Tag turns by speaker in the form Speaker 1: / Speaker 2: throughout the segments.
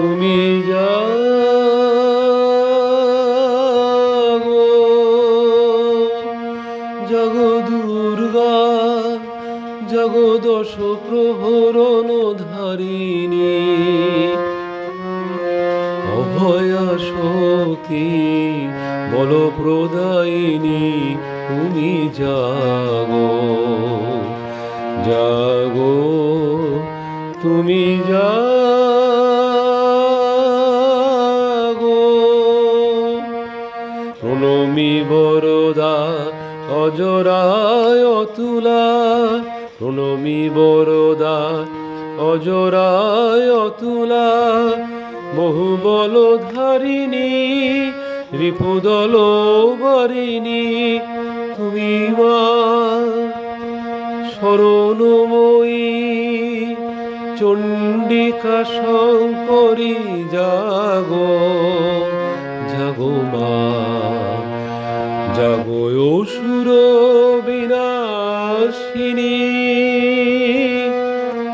Speaker 1: তুমি যাগো জগ দুর্গা জগদশ প্রহরণ ধারিণী, অভয়া শক্তি বল প্রদায়িনী, তুমি জাগো। জাগো, তুমি যা প্রণমী বরদা অজরায় অতুলা। প্রণমী বরদা অজরায় অতুলা। বহু বল ধারিণী রিপুদল বারিণী, তুমি মা। শরণময়ী, চণ্ডিকা শঙ্করী, জাগো জাগো মা। জাগো অসুর বিনাশিনী।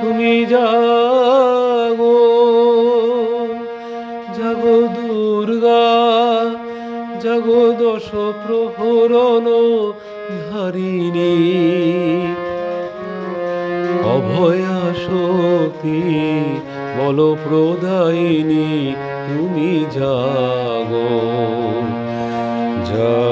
Speaker 1: তুমি জাগো জাগো দুর্গা, জাগো দশ প্রহরণ ধারিণী। অভয়া শক্তি বল প্রদায়িনী তুমি জাগো। জাগো